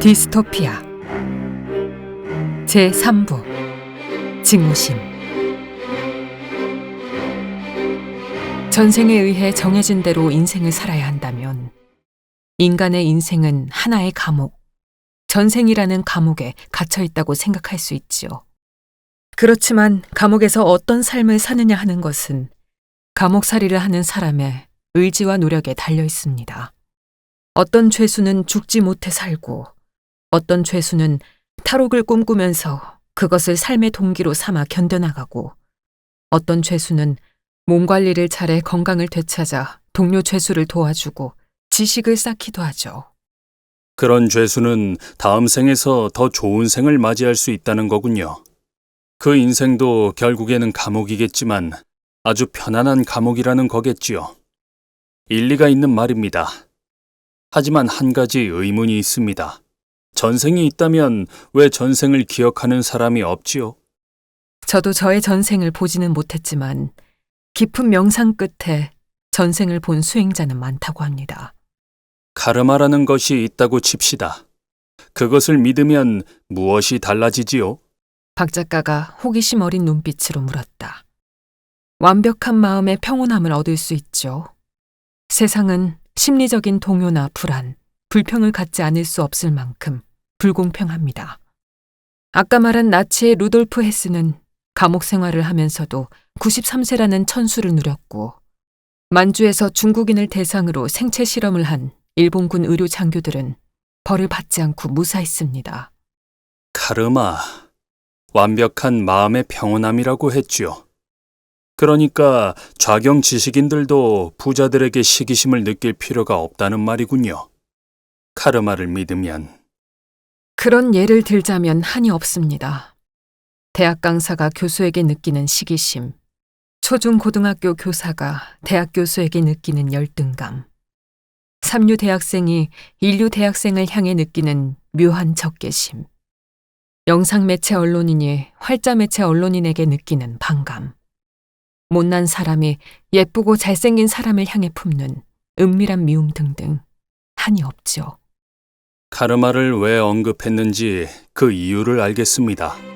디스토피아 제3부 직무심 전생에 의해 정해진 대로 인생을 살아야 한다면 인간의 인생은 하나의 감옥, 전생이라는 감옥에 갇혀 있다고 생각할 수 있지요. 그렇지만 감옥에서 어떤 삶을 사느냐 하는 것은 감옥살이를 하는 사람의 의지와 노력에 달려 있습니다. 어떤 죄수는 죽지 못해 살고 어떤 죄수는 탈옥을 꿈꾸면서 그것을 삶의 동기로 삼아 견뎌나가고 어떤 죄수는 몸 관리를 잘해 건강을 되찾아 동료 죄수를 도와주고 지식을 쌓기도 하죠. 그런 죄수는 다음 생에서 더 좋은 생을 맞이할 수 있다는 거군요. 그 인생도 결국에는 감옥이겠지만 아주 편안한 감옥이라는 거겠지요. 일리가 있는 말입니다. 하지만 한 가지 의문이 있습니다. 전생이 있다면 왜 전생을 기억하는 사람이 없지요? 저도 저의 전생을 보지는 못했지만 깊은 명상 끝에 전생을 본 수행자는 많다고 합니다. 카르마라는 것이 있다고 칩시다. 그것을 믿으면 무엇이 달라지지요? 박 작가가 호기심 어린 눈빛으로 물었다. 완벽한 마음의 평온함을 얻을 수 있죠. 세상은 심리적인 동요나 불안, 불평을 갖지 않을 수 없을 만큼 불공평합니다. 아까 말한 나치의 루돌프 헤스는 감옥 생활을 하면서도 93세라는 천수를 누렸고 만주에서 중국인을 대상으로 생체 실험을 한 일본군 의료 장교들은 벌을 받지 않고 무사했습니다. 카르마, 완벽한 마음의 평온함이라고 했지요. 그러니까 좌경 지식인들도 부자들에게 시기심을 느낄 필요가 없다는 말이군요. 카르마를 믿으면 그런 예를 들자면 한이 없습니다. 대학 강사가 교수에게 느끼는 시기심, 초중 고등학교 교사가 대학 교수에게 느끼는 열등감, 삼류 대학생이 인류 대학생을 향해 느끼는 묘한 적개심, 영상 매체 언론인이 활자 매체 언론인에게 느끼는 반감, 못난 사람이 예쁘고 잘생긴 사람을 향해 품는 은밀한 미움 등등 한이 없죠. 카르마를 왜 언급했는지 그 이유를 알겠습니다.